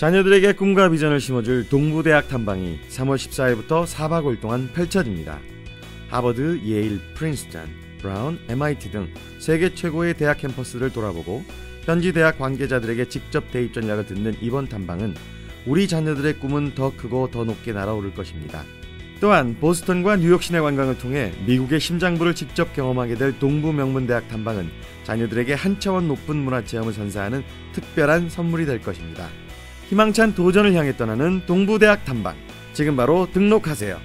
자녀들에게 꿈과 비전을 심어줄 동부대학 탐방이 3월 14일부터 4박 5일 동안 펼쳐집니다. 하버드, 예일, 프린스턴, 브라운, MIT 등 세계 최고의 대학 캠퍼스를 돌아보고 현지 대학 관계자들에게 직접 대입 전략을 듣는 이번 탐방은 우리 자녀들의 꿈은 더 크고 더 높게 날아오를 것입니다. 또한 보스턴과 뉴욕 시내 관광을 통해 미국의 심장부를 직접 경험하게 될 동부 명문대학 탐방은 자녀들에게 한 차원 높은 문화 체험을 선사하는 특별한 선물이 될 것입니다. 희망찬 도전을 향해 떠나는 동부대학 탐방. 지금 바로 등록하세요.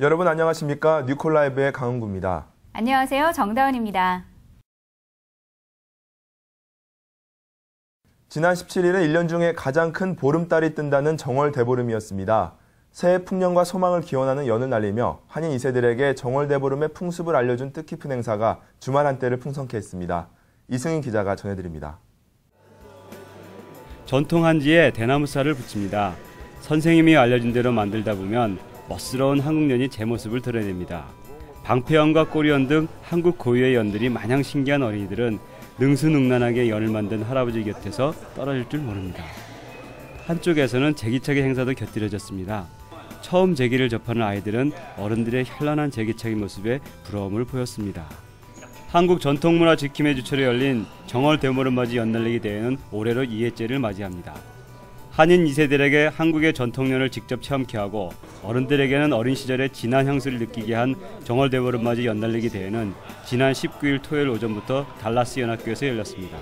여러분 안녕하십니까? 뉴콜라이브의 강은구입니다. 안녕하세요. 정다은입니다. 지난 17일은 1년 중에 가장 큰 보름달이 뜬다는 정월 대보름이었습니다. 새해 풍년과 소망을 기원하는 연을 날리며 한인 2세들에게 정월 대보름의 풍습을 알려준 뜻깊은 행사가 주말 한때를 풍성케 했습니다. 이승인 기자가 전해드립니다. 전통 한지에 대나무살을 붙입니다. 선생님이 알려준 대로 만들다 보면 멋스러운 한국연이 제 모습을 드러냅니다. 방패연과 꼬리연 등 한국 고유의 연들이 마냥 신기한 어린이들은 능수능란하게 연을 만든 할아버지 곁에서 떨어질 줄 모릅니다. 한쪽에서는 제기차기 행사도 곁들여졌습니다. 처음 제기를 접하는 아이들은 어른들의 현란한 제기차기 모습에 부러움을 보였습니다. 한국 전통문화 지킴의 주체로 열린 정월 대보름맞이 연날리기 대회는 올해로 2회째를 맞이합니다. 한인 2세들에게 한국의 전통연을 직접 체험케 하고 어른들에게는 어린 시절의 진한 향수를 느끼게 한 정월 대보름맞이 연날리기 대회는 지난 19일 토요일 오전부터 달라스 연합교에서 열렸습니다.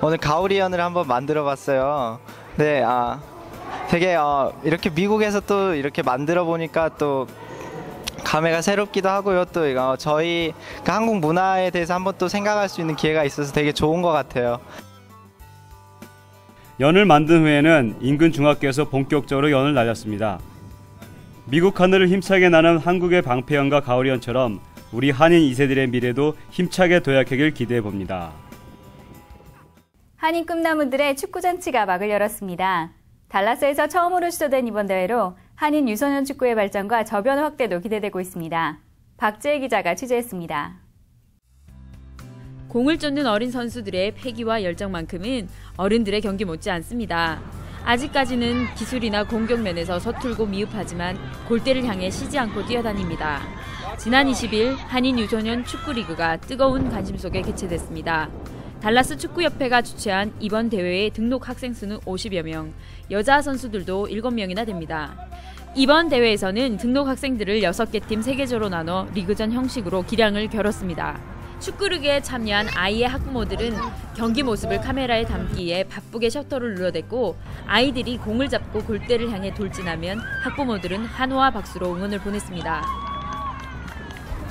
오늘 가오리연을 한번 만들어 봤어요. 네, 아 되게 어, 이렇게 미국에서 또 이렇게 만들어 보니까 또 감회가 새롭기도 하고요. 또 이거 저희 그 한국 문화에 대해서 한번 또 생각할 수 있는 기회가 있어서 되게 좋은 것 같아요. 연을 만든 후에는 인근 중학교에서 본격적으로 연을 날렸습니다. 미국 하늘을 힘차게 나는 한국의 방패연과 가오리연처럼 우리 한인 2세들의 미래도 힘차게 도약하길 기대해 봅니다. 한인 꿈나무들의 축구 잔치가 막을 열었습니다. 달라스에서 처음으로 시도된 이번 대회로 한인 유소년 축구의 발전과 저변 확대도 기대되고 있습니다. 박재희 기자가 취재했습니다. 공을 쫓는 어린 선수들의 패기와 열정만큼은 어른들의 경기 못지 않습니다. 아직까지는 기술이나 공격 면에서 서툴고 미흡하지만 골대를 향해 쉬지 않고 뛰어다닙니다. 지난 20일 한인 유소년 축구리그가 뜨거운 관심 속에 개최됐습니다. 달라스 축구협회가 주최한 이번 대회의 등록 학생 수는 50여 명, 여자 선수들도 7명이나 됩니다. 이번 대회에서는 등록 학생들을 6개 팀 3개조로 나눠 리그전 형식으로 기량을 겨뤘습니다. 축구르기에 참여한 아이의 학부모들은 경기 모습을 카메라에 담기에 바쁘게 셔터를 눌러댔고 아이들이 공을 잡고 골대를 향해 돌진하면 학부모들은 한호와 박수로 응원을 보냈습니다.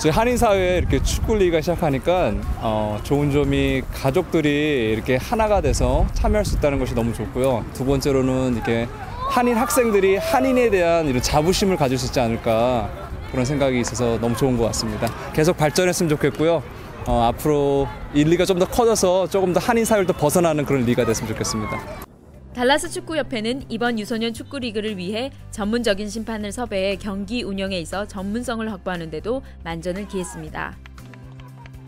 저희 한인 사회에 이렇게 축구 리가 시작하니까 어, 좋은 점이 가족들이 이렇게 하나가 돼서 참여할 수 있다는 것이 너무 좋고요. 두 번째로는 이렇게 한인 학생들이 한인에 대한 이런 자부심을 가질 수 있지 않을까 그런 생각이 있어서 너무 좋은 것 같습니다. 계속 발전했으면 좋겠고요. 어, 앞으로 이 리가 좀 더 커져서 조금 더 한인 사회를 더 벗어나는 그런 리가 됐으면 좋겠습니다. 달라스 축구협회는 이번 유소년 축구 리그를 위해 전문적인 심판을 섭외해 경기 운영에 있어 전문성을 확보하는 데도 만전을 기했습니다.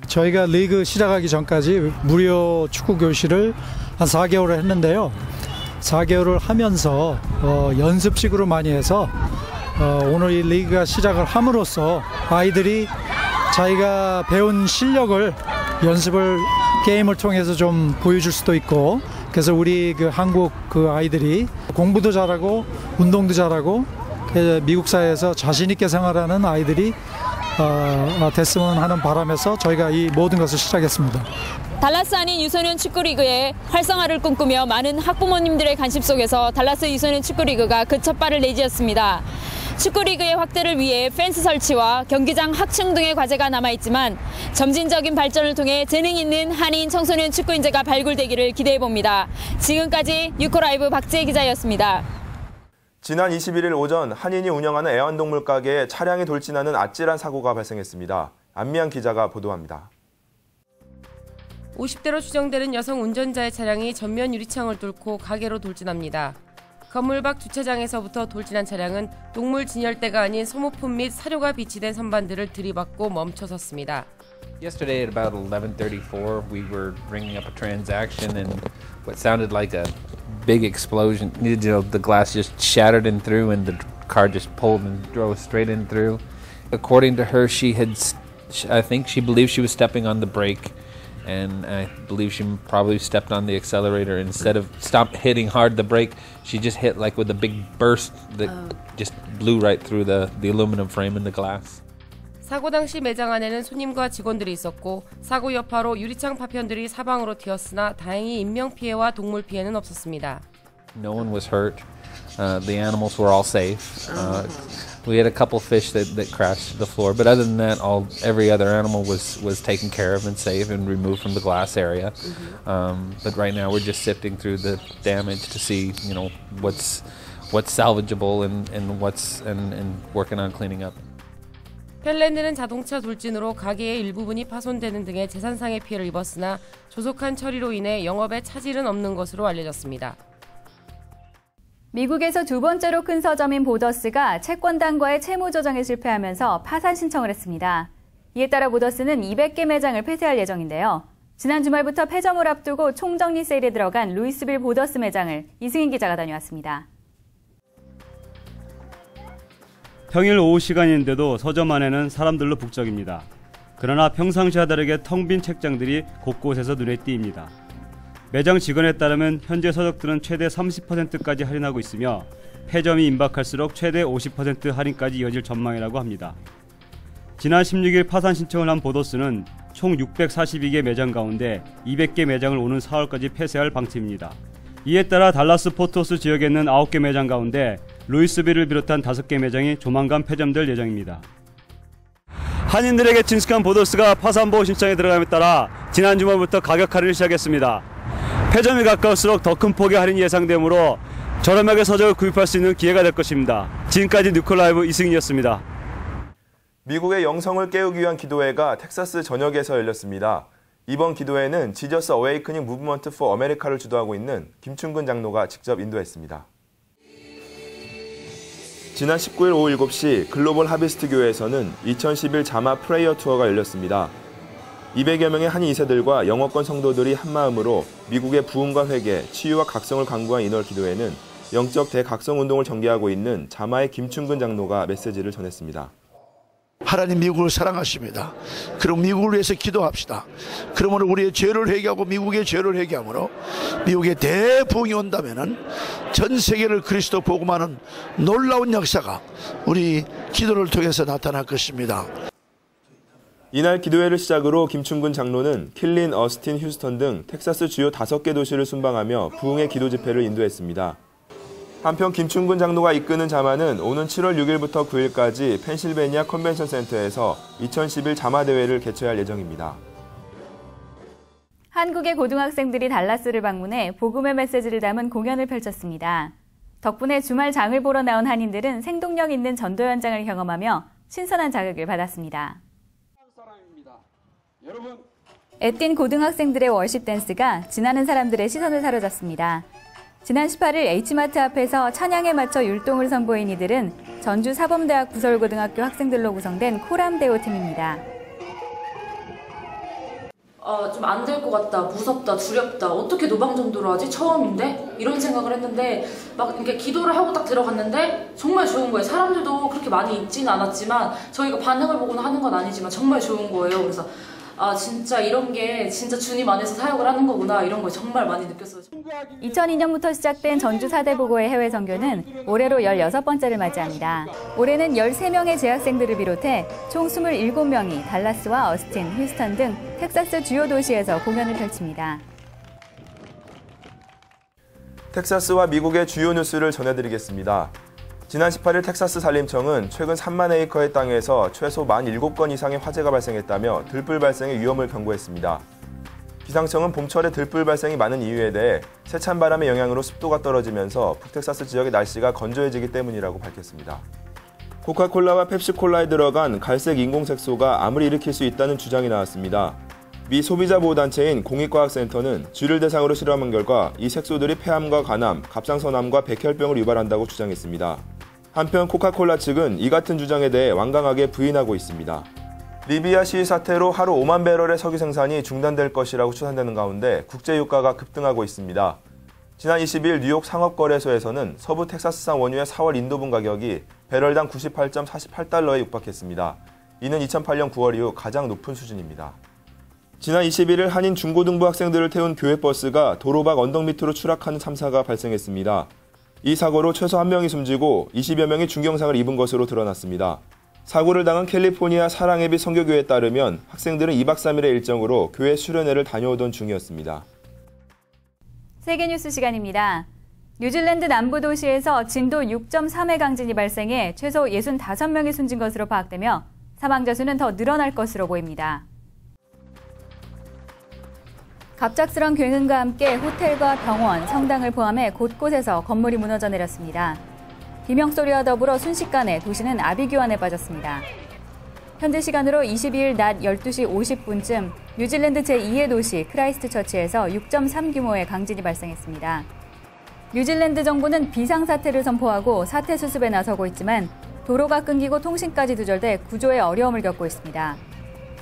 저희가 리그 시작하기 전까지 무료 축구 교실을 한 4개월을 했는데요. 4개월을 하면서 어, 연습식으로 많이 해서 어, 오늘 이 리그가 시작을 함으로써 아이들이 자기가 배운 실력을 연습을 게임을 통해서 좀 보여줄 수도 있고 그래서 우리 그 한국 그 아이들이 공부도 잘하고 운동도 잘하고 미국 사회에서 자신 있게 생활하는 아이들이 어, 됐으면 하는 바람에서 저희가 이 모든 것을 시작했습니다. 달라스 한인 유소년 축구리그의 활성화를 꿈꾸며 많은 학부모님들의 관심 속에서 달라스 유소년 축구리그가 그 첫 발을 내지었습니다. 축구리그의 확대를 위해 펜스 설치와 경기장 확충 등의 과제가 남아있지만 점진적인 발전을 통해 재능 있는 한인 청소년 축구 인재가 발굴되기를 기대해봅니다. 지금까지 뉴코라이브 박지혜 기자였습니다. 지난 21일 오전 한인이 운영하는 애완동물 가게에 차량이 돌진하는 아찔한 사고가 발생했습니다. 안미안 기자가 보도합니다. 50대로 추정되는 여성 운전자의 차량이 전면 유리창을 뚫고 가게로 돌진합니다. 건물 밖 주차장에서부터 돌진한 차량은 동물 진열대가 아닌 소모품 및 사료가 비치된 선반들을 들이받고 멈춰섰습니다. Yesterday at about 11:34, we were bringing up a transaction, and what sounded like a big explosion. You know, the glass just shattered in through, and the car just pulled and drove straight in through. According to her, she had, s- sh- I think she believed she was stepping on the brake, and I believe she probably stepped on the accelerator instead of stop hitting hard the brake. She just hit like with a big burst that just blew right through the the aluminum frame and the glass. 사고 당시 매장 안에는 손님과 직원들이 있었고 사고 여파로 유리창 파편들이 사방으로 튀었으나 다행히 인명 피해와 동물 피해는 없었습니다. No one was hurt. Uh, the animals were all safe. Uh, we had a couple fish that, that crashed to the floor, but other than that, all every other animal was, was taken care of and safe and removed from the glass area. Um, but right now, we're just sifting through the damage to see, you know, what's what's salvageable and, and what's and, and working on cleaning up. 펠랜드는 자동차 돌진으로 가게의 일부분이 파손되는 등의 재산상의 피해를 입었으나 조속한 처리로 인해 영업에 차질은 없는 것으로 알려졌습니다. 미국에서 두 번째로 큰 서점인 보더스가 채권단과의 채무 조정에 실패하면서 파산 신청을 했습니다. 이에 따라 보더스는 200개 매장을 폐쇄할 예정인데요. 지난 주말부터 폐점을 앞두고 총정리 세일에 들어간 루이스빌 보더스 매장을 이승인 기자가 다녀왔습니다. 평일 오후 시간인데도 서점 안에는 사람들로 북적입니다. 그러나 평상시와 다르게 텅 빈 책장들이 곳곳에서 눈에 띄입니다. 매장 직원에 따르면 현재 서적들은 최대 30%까지 할인하고 있으며 폐점이 임박할수록 최대 50% 할인까지 이어질 전망이라고 합니다. 지난 16일 파산 신청을 한 보더스는 총 642개 매장 가운데 200개 매장을 오는 4월까지 폐쇄할 방침입니다. 이에 따라 달라스 포토스 지역에 있는 9개 매장 가운데 루이스빌을 비롯한 5개 매장이 조만간 폐점될 예정입니다. 한인들에게 친숙한 보더스가 파산보호 신청에 들어감에 따라 지난 주말부터 가격 할인을 시작했습니다. 폐점이 가까울수록 더 큰 폭의 할인이 예상되므로 저렴하게 서적을 구입할 수 있는 기회가 될 것입니다. 지금까지 뉴콜라이브 이승인이었습니다. 미국의 영성을 깨우기 위한 기도회가 텍사스 전역에서 열렸습니다. 이번 기도회는 지저스 어웨이크닝 무브먼트 포 아메리카를 주도하고 있는 김충근 장로가 직접 인도했습니다. 지난 19일 오후 7시 글로벌 하비스트 교회에서는 2011 자마 프레이어 투어가 열렸습니다. 200여 명의 한인 2세들과 영어권 성도들이 한마음으로 미국의 부흥과 회개, 치유와 각성을 강구한 이널 기도회는 영적 대각성 운동을 전개하고 있는 자마의 김충근 장로가 메시지를 전했습니다. 하나님 미국을 사랑하십니다. 그럼 미국을 위해서 기도합시다. 그러면 우리의 죄를 회개하고 미국의 죄를 회개함으로 미국의 대부흥이 온다면은 전 세계를 그리스도 복음하는 놀라운 역사가 우리 기도를 통해서 나타날 것입니다. 이날 기도회를 시작으로 김충근 장로는 킬린, 어스틴, 휴스턴 등 텍사스 주요 5개 도시를 순방하며 부흥의 기도 집회를 인도했습니다. 한편 김충근 장로가 이끄는 자마는 오는 7월 6일부터 9일까지 펜실베니아 컨벤션 센터에서 2011 자마 대회를 개최할 예정입니다. 한국의 고등학생들이 달라스를 방문해 복음의 메시지를 담은 공연을 펼쳤습니다. 덕분에 주말 장을 보러 나온 한인들은 생동력 있는 전도 현장을 경험하며 신선한 자극을 받았습니다. 애띤 고등학생들의 월십 댄스가 지나는 사람들의 시선을 사로잡습니다. 지난 18일 H마트 앞에서 찬양에 맞춰 율동을 선보인 이들은 전주 사범대학 부설고등학교 학생들로 구성된 코람데오 팀입니다. 아, 좀안 될 것 같다, 무섭다, 두렵다, 어떻게 노방 정도로 하지? 처음인데? 이런 생각을 했는데, 막 이렇게 기도를 하고 딱 들어갔는데, 정말 좋은 거예요. 사람들도 그렇게 많이 있지는 않았지만, 저희가 반응을 보고는 하는 건 아니지만, 정말 좋은 거예요. 그래서, 아, 진짜 이런 게 진짜 주님 안에서 사역을 하는 거구나, 이런 걸 정말 많이 느꼈어요. 2002년부터 시작된 전주 사대보고의 해외 선교는 올해로 16번째를 맞이합니다. 올해는 13명의 재학생들을 비롯해 총 27명이 달라스와 어스틴, 휴스턴 등 텍사스 주요 도시에서 공연을 펼칩니다. 텍사스와 미국의 주요 뉴스를 전해드리겠습니다. 지난 18일 텍사스 산림청은 최근 3만 에이커의 땅에서 최소 17건 이상의 화재가 발생했다며 들불 발생의 위험을 경고했습니다. 기상청은 봄철에 들불 발생이 많은 이유에 대해 세찬 바람의 영향으로 습도가 떨어지면서 북텍사스 지역의 날씨가 건조해지기 때문이라고 밝혔습니다. 코카콜라와 펩시콜라에 들어간 갈색 인공색소가 암을 일으킬 수 있다는 주장이 나왔습니다. 미 소비자 보호단체인 공익과학센터는 쥐를 대상으로 실험한 결과 이 색소들이 폐암과 간암, 갑상선암과 백혈병을 유발한다고 주장했습니다. 한편 코카콜라 측은 이 같은 주장에 대해 완강하게 부인하고 있습니다. 리비아 시위 사태로 하루 5만 배럴의 석유 생산이 중단될 것이라고 추산되는 가운데 국제 유가가 급등하고 있습니다. 지난 20일 뉴욕 상업거래소에서는 서부 텍사스산 원유의 4월 인도분 가격이 배럴당 98.48달러에 육박했습니다. 이는 2008년 9월 이후 가장 높은 수준입니다. 지난 21일 한인 중고등부 학생들을 태운 교회 버스가 도로 밖 언덕 밑으로 추락하는 참사가 발생했습니다. 이 사고로 최소 1명이 숨지고 20여 명이 중경상을 입은 것으로 드러났습니다. 사고를 당한 캘리포니아 사랑예비 성교교회에 따르면 학생들은 2박 3일의 일정으로 교회 수련회를 다녀오던 중이었습니다. 세계 뉴스 시간입니다. 뉴질랜드 남부 도시에서 진도 6.3의 강진이 발생해 최소 65명이 숨진 것으로 파악되며 사망자 수는 더 늘어날 것으로 보입니다. 갑작스런 굉음과 함께 호텔과 병원, 성당을 포함해 곳곳에서 건물이 무너져 내렸습니다. 비명소리와 더불어 순식간에 도시는 아비규환에 빠졌습니다. 현재 시간으로 22일 낮 12시 50분쯤 뉴질랜드 제2의 도시 크라이스트처치에서 6.3 규모의 강진이 발생했습니다. 뉴질랜드 정부는 비상사태를 선포하고 사태 수습에 나서고 있지만 도로가 끊기고 통신까지 두절돼 구조에 어려움을 겪고 있습니다.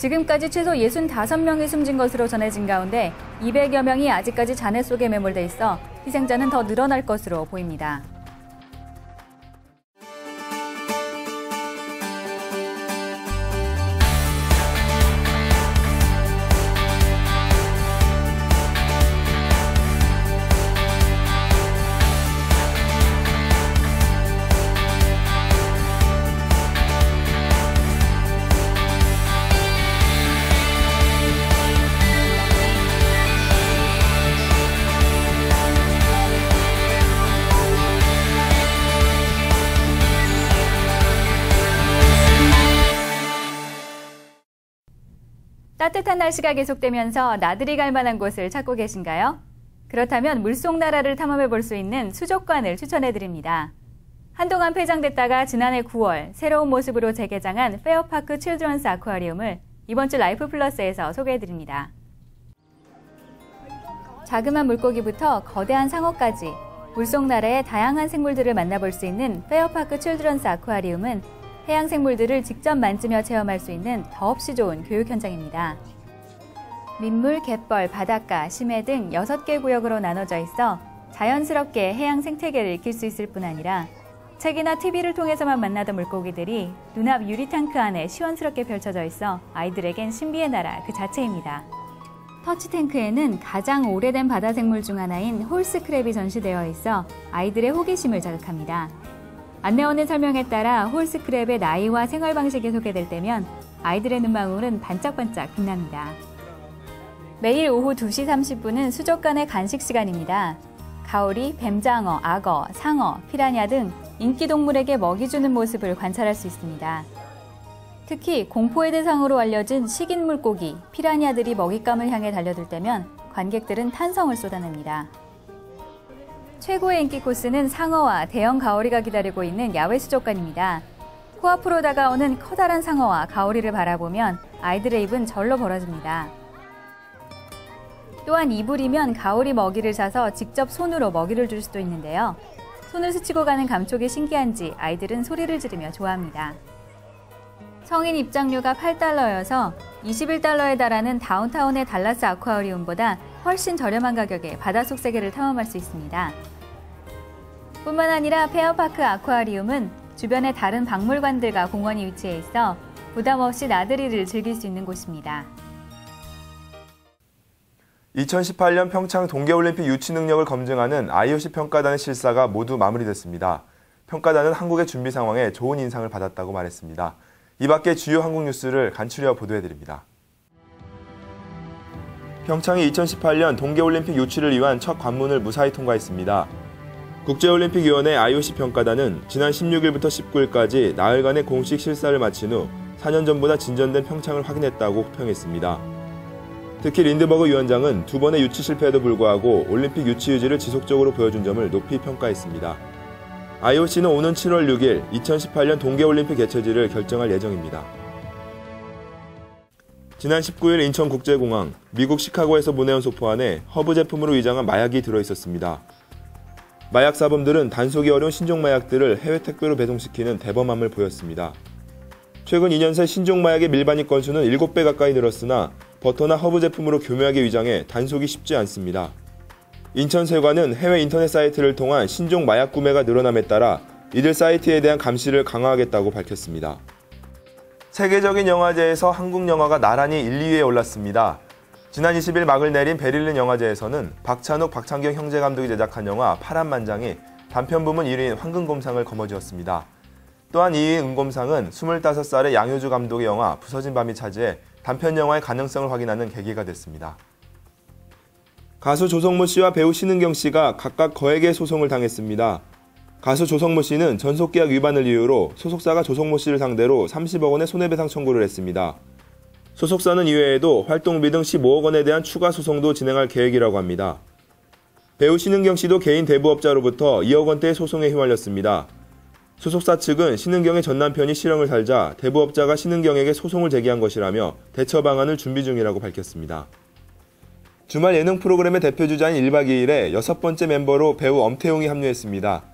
지금까지 최소 65명이 숨진 것으로 전해진 가운데 200여 명이 아직까지 잔해 속에 매몰돼 있어 희생자는 더 늘어날 것으로 보입니다. 따뜻한 날씨가 계속되면서 나들이 갈 만한 곳을 찾고 계신가요? 그렇다면 물속 나라를 탐험해 볼 수 있는 수족관을 추천해 드립니다. 한동안 폐장됐다가 지난해 9월 새로운 모습으로 재개장한 페어파크 칠드런스 아쿠아리움을 이번 주 라이프 플러스에서 소개해 드립니다. 자그마한 물고기부터 거대한 상어까지 물속 나라의 다양한 생물들을 만나볼 수 있는 페어파크 칠드런스 아쿠아리움은 해양 생물들을 직접 만지며 체험할 수 있는 더없이 좋은 교육 현장입니다. 민물, 갯벌, 바닷가, 심해 등 6개 구역으로 나눠져 있어 자연스럽게 해양 생태계를 익힐 수 있을 뿐 아니라 책이나 TV를 통해서만 만나던 물고기들이 눈앞 유리탱크 안에 시원스럽게 펼쳐져 있어 아이들에겐 신비의 나라 그 자체입니다. 터치탱크에는 가장 오래된 바다 생물 중 하나인 홀스크랩이 전시되어 있어 아이들의 호기심을 자극합니다. 안내원의 설명에 따라 홀스크랩의 나이와 생활 방식이 소개될 때면 아이들의 눈망울은 반짝반짝 빛납니다. 매일 오후 2시 30분은 수족관의 간식 시간입니다. 가오리, 뱀장어, 악어, 상어, 피라냐 등 인기 동물에게 먹이 주는 모습을 관찰할 수 있습니다. 특히 공포의 대상으로 알려진 식인 물고기, 피라냐들이 먹잇감을 향해 달려들 때면 관객들은 탄성을 쏟아냅니다. 최고의 인기 코스는 상어와 대형 가오리가 기다리고 있는 야외 수족관입니다. 코앞으로 다가오는 커다란 상어와 가오리를 바라보면 아이들의 입은 절로 벌어집니다. 또한 이불이면 가오리 먹이를 사서 직접 손으로 먹이를 줄 수도 있는데요. 손을 스치고 가는 감촉이 신기한지 아이들은 소리를 지르며 좋아합니다. 성인 입장료가 8달러여서 21달러에 달하는 다운타운의 달라스 아쿠아리움보다 훨씬 저렴한 가격에 바닷속 세계를 탐험할 수 있습니다. 뿐만 아니라 페어파크 아쿠아리움은 주변의 다른 박물관들과 공원이 위치해 있어 부담 없이 나들이를 즐길 수 있는 곳입니다. 2018년 평창 동계올림픽 유치 능력을 검증하는 IOC 평가단의 실사가 모두 마무리됐습니다. 평가단은 한국의 준비 상황에 좋은 인상을 받았다고 말했습니다. 이 밖에 주요 한국 뉴스를 간추려 보도해드립니다. 평창이 2018년 동계올림픽 유치를 위한 첫 관문을 무사히 통과했습니다. 국제올림픽위원회 IOC 평가단은 지난 16일부터 19일까지 나흘간의 공식 실사를 마친 후 4년 전보다 진전된 평창을 확인했다고 호평했습니다. 특히 린드버그 위원장은 두 번의 유치 실패에도 불구하고 올림픽 유치 의지를 지속적으로 보여준 점을 높이 평가했습니다. IOC는 오는 7월 6일 2018년 동계올림픽 개최지를 결정할 예정입니다. 지난 19일 인천국제공항, 미국 시카고에서 보내온 소포 안에 허브 제품으로 위장한 마약이 들어있었습니다. 마약 사범들은 단속이 어려운 신종 마약들을 해외 택배로 배송시키는 대범함을 보였습니다. 최근 2년 새 신종 마약의 밀반입 건수는 7배 가까이 늘었으나 버터나 허브 제품으로 교묘하게 위장해 단속이 쉽지 않습니다. 인천세관은 해외 인터넷 사이트를 통한 신종 마약 구매가 늘어남에 따라 이들 사이트에 대한 감시를 강화하겠다고 밝혔습니다. 세계적인 영화제에서 한국 영화가 나란히 1, 2위에 올랐습니다. 지난 20일 막을 내린 베를린 영화제에서는 박찬욱, 박창경 형제 감독이 제작한 영화 파란 만장이 단편 부문 1위인 황금곰상을 거머쥐었습니다. 또한 2위 은곰상은 25살의 양효주 감독의 영화 부서진 밤이 차지해 단편 영화의 가능성을 확인하는 계기가 됐습니다. 가수 조성모 씨와 배우 신은경 씨가 각각 거액의 소송을 당했습니다. 가수 조성모 씨는 전속계약 위반을 이유로 소속사가 조성모 씨를 상대로 30억 원의 손해배상 청구를 했습니다. 소속사는 이외에도 활동비 등 15억 원에 대한 추가 소송도 진행할 계획이라고 합니다. 배우 신은경 씨도 개인 대부업자로부터 2억 원대의 소송에 휘말렸습니다. 소속사 측은 신은경의 전 남편이 실형을 살자 대부업자가 신은경에게 소송을 제기한 것이라며 대처 방안을 준비 중이라고 밝혔습니다. 주말 예능 프로그램의 대표 주자인 1박 2일에 여섯 번째 멤버로 배우 엄태웅이 합류했습니다.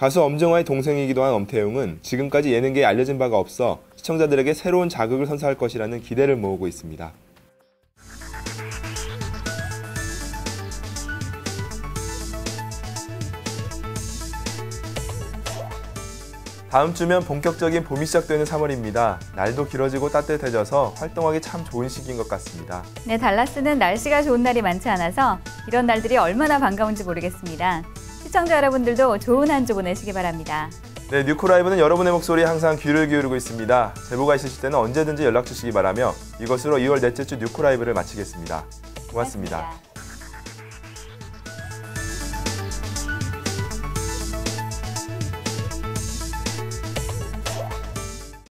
가수 엄정화의 동생이기도 한 엄태웅은 지금까지 예능계에 알려진 바가 없어 시청자들에게 새로운 자극을 선사할 것이라는 기대를 모으고 있습니다. 다음 주면 본격적인 봄이 시작되는 3월입니다. 날도 길어지고 따뜻해져서 활동하기 참 좋은 시기인 것 같습니다. 네, 달라스는 날씨가 좋은 날이 많지 않아서 이런 날들이 얼마나 반가운지 모르겠습니다. 시청자 여러분들도 좋은 한 주 보내시기 바랍니다. 네, 뉴코라이브는 여러분의 목소리에 항상 귀를 기울이고 있습니다. 제보가 있으실 때는 언제든지 연락 주시기 바라며 이것으로 2월 넷째 주 뉴코라이브를 마치겠습니다 고맙습니다. 고맙습니다.